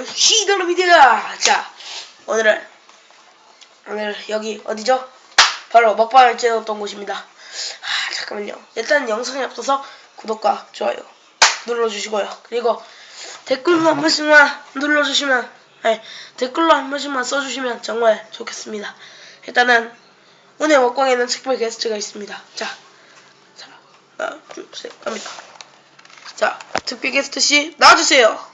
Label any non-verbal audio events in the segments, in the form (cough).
시드로미디어 자 오늘은 오늘 여기 어디죠? 바로 먹방을 찍었던 곳입니다. 아 잠깐만요. 일단 영상이 앞서서 구독과 좋아요 눌러주시고요. 그리고 댓글로 한 번씩만 눌러주시면 아니 댓글로 한 번씩만 써주시면 정말 좋겠습니다. 일단은 오늘 먹방에는 특별 게스트가 있습니다. 자, 자 하나 둘 셋 갑니다. 자 특별 게스트 씨 나와주세요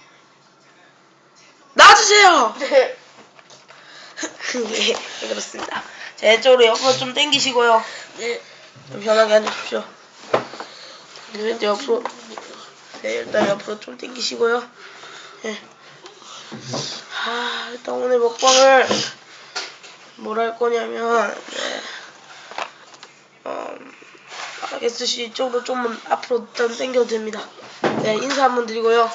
나와주세요! (laughs) 네, 그렇습니다. 자, 이쪽으로 옆으로 좀 당기시고요. 네. 좀 편하게 앉으십시오. 네, 이제 옆으로. 네, 일단 옆으로 좀 당기시고요. 네. 아, 일단 오늘 먹방을 뭘 할 거냐면, 네. 음, 아, 게스트씨 이쪽으로 좀 앞으로 좀 당겨도 됩니다. 네, 인사 한번 드리고요.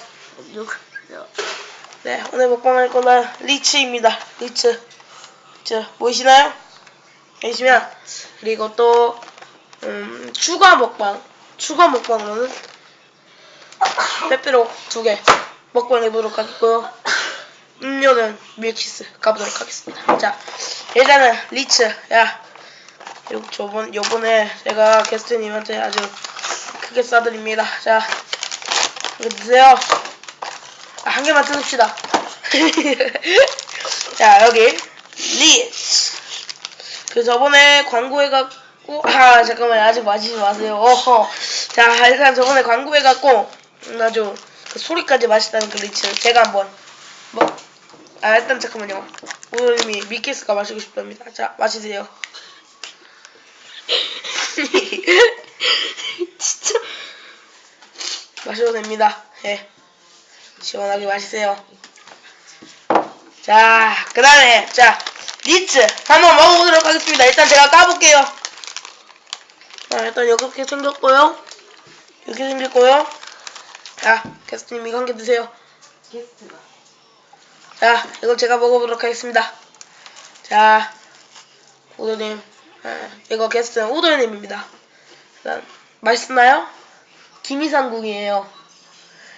네, 오늘 먹방할 거는 리츠입니다. 리츠. 자, 보이시나요? 보이시면 그리고 또 음, 추가 먹방. 추가 먹방으로는 빼빼로 두 개 먹방 해보도록 하겠고요. 음료는 밀키스 가보도록 하겠습니다. 자, 일단은 리츠. 야, 요 저번 요번에 제가 게스트님한테 아주 크게 싸드립니다. 자, 이거 드세요. 아, 한 개만 뜯읍시다. (laughs) 자, 여기, 리츠. 그 저번에 광고해갖고, 아, 잠깐만, 아직 마시지 마세요. 어허. 자, 일단 저번에 광고해갖고, 음, 아주 그 소리까지 맛있다는 그 리츠. 제가 한번, 뭐, 아, 일단 잠깐만요. 오늘님이 밀키스가 마시고 싶답니다. 자, 마시세요. (laughs) (laughs) 진짜. 마셔도 됩니다. 예. 시원하게 마시세요. 자, 그 다음에, 자, 리츠. 한번 먹어보도록 하겠습니다. 일단 제가 까볼게요. 자, 일단 이렇게 생겼고요. 이렇게 생겼고요. 자, 게스트님 이거 한 개 드세요. 게스트가. 자, 이거 제가 먹어보도록 하겠습니다. 자, 우도님. 아, 이거 게스트는 우도님입니다. 일단, 맛있나요? 김이상궁이에요.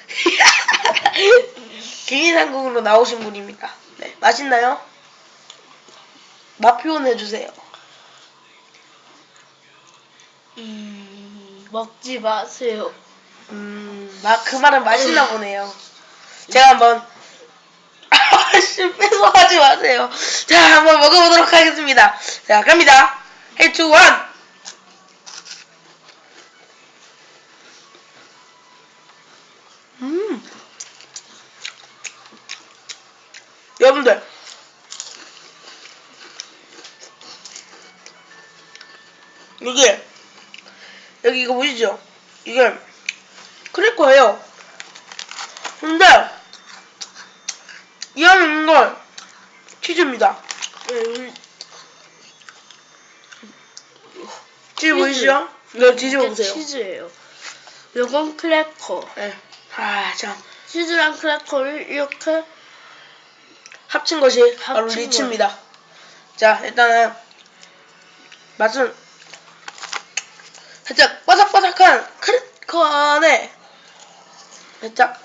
(laughs) (laughs) 김이상궁으로 나오신 분입니다. 네, 맛있나요? 맛 표현해주세요. 음, 먹지 마세요. 음, 마, 그 말은 맛있나 보네요. 제가 한번, (laughs) 아씨, 뺏어가지 마세요. 자, 한번 먹어보도록 하겠습니다. 자, 갑니다. 3, 2, 1. 이게, 여기 이거 보이시죠? 이게, 크래커예요. 근데 이 안에 있는 건 치즈입니다. 음, 치즈 보이시죠? 이거 뒤집어 보세요. 치즈예요. 이건 크래커. 네. 아, 참. 치즈랑 크래커를 이렇게 합친 것이 바로 합친 리치입니다. 자, 일단은 맛은 살짝 바삭바삭한 크래커 안에 살짝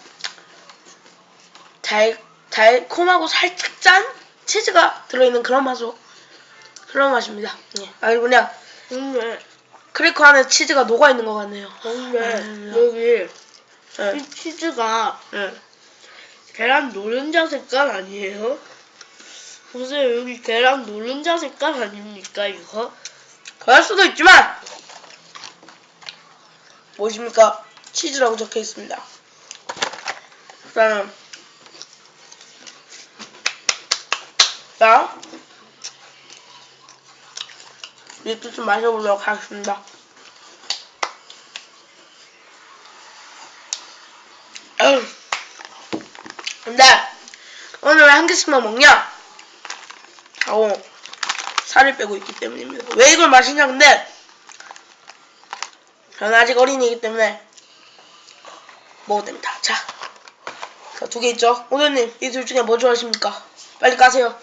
달, 달콤하고 살짝 짠 치즈가 들어있는 그런 맛으로 그런 맛입니다. 예. 아니 그냥 근데 크래커 안에 치즈가 녹아있는 것 같네요. 근데 음. 여기 예. 이 치즈가 예. 계란 노른자 색깔 아니에요? 보세요 여기 계란 노른자 색깔 아닙니까 이거? 그럴 수도 있지만 보이십니까? 치즈라고 적혀 있습니다. 일단은 자 이렇게 좀 마셔보도록 하겠습니다. 근데 오늘 왜 한 개씩만 먹냐? 하고 살을 빼고 있기 때문입니다. 왜 이걸 마시냐 근데 저는 아직 어린이기 때문에 먹어도 됩니다. 자, 두 개 있죠? 오늘님 이 둘 중에 뭐 좋아하십니까? 빨리 까세요.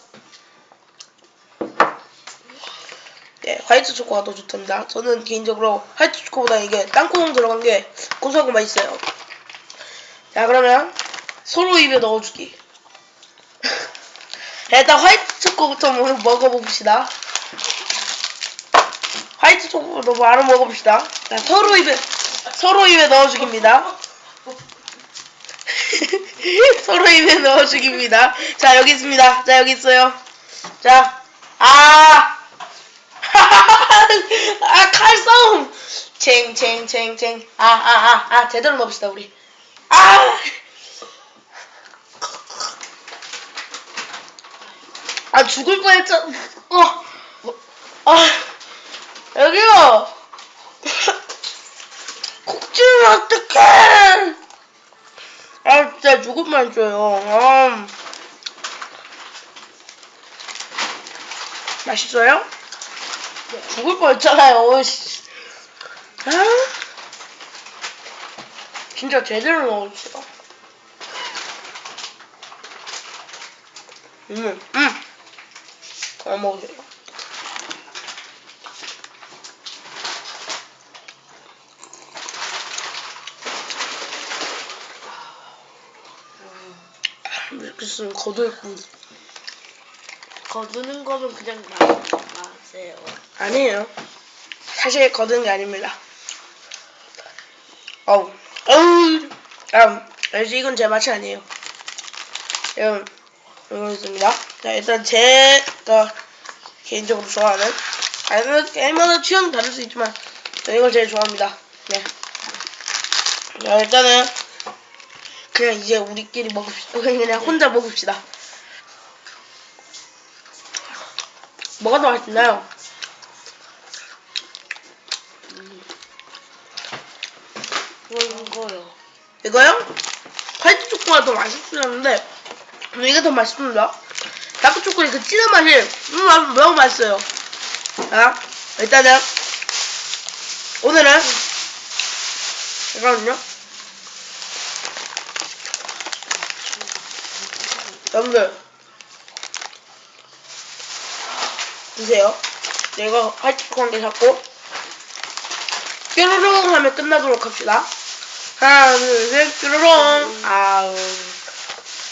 네, 화이트 초코가 더 좋답니다. 저는 개인적으로 화이트 초코보다 이게 땅콩 들어간 게 고소하고 맛있어요. 자, 그러면 서로 입에 넣어주기. (laughs) 일단 화이트 초코부터 먹어봅시다. 초코부터 바로 먹어봅시다. 자, 서로 입에, 서로 입에 넣어주기입니다. (laughs) 서로 입에 넣어주기입니다. 자, 여기 있습니다. 자, 여기 있어요. 자, 아! (laughs) 아, 칼싸움! 쟁, 쟁, 쟁, 쟁. 아, 아, 아, 아, 제대로 넣읍시다, 우리. 아! 아, 죽을 뻔 했잖아. 어, 아, 여기요! (laughs) 콕 찌르면 어떡해! 아, 진짜 죽을 뻔 했어요. 아. 맛있어요? 죽을 뻔했잖아요. 씨. 아, 진짜 제대로 먹었어. 음, 음. 더 먹으세요. 쓰면 거들고 거두는 거면 그냥 마세요. 아니에요. 사실 거드는 게 아닙니다. 어우, 어우, 아, 알지 이건 제 맛이 아니에요. 이건 이거 있습니다. 자, 일단 제가 개인적으로 좋아하는 아니면 게임마다 취향 다를 수 있지만 이걸 제일 좋아합니다. 네. 자, 일단은 그냥 이제 우리끼리 먹읍시다. 그냥 혼자 먹읍시다. 뭐가 더 맛있나요? 그런 거요. 이거요? 화이트 초코가 더 맛있었는데 이게 더 맛있습니다. 다크 초코의 그 진한 맛이 음, 아, 너무 맛있어요. 자, 일단은 오늘은 잠깐만요. 여러분들 드세요. 내가 화이트 개 샀고 뾰로롱 하면 끝나도록 합시다. 하나, 둘, 셋, 뾰로롱. 아우.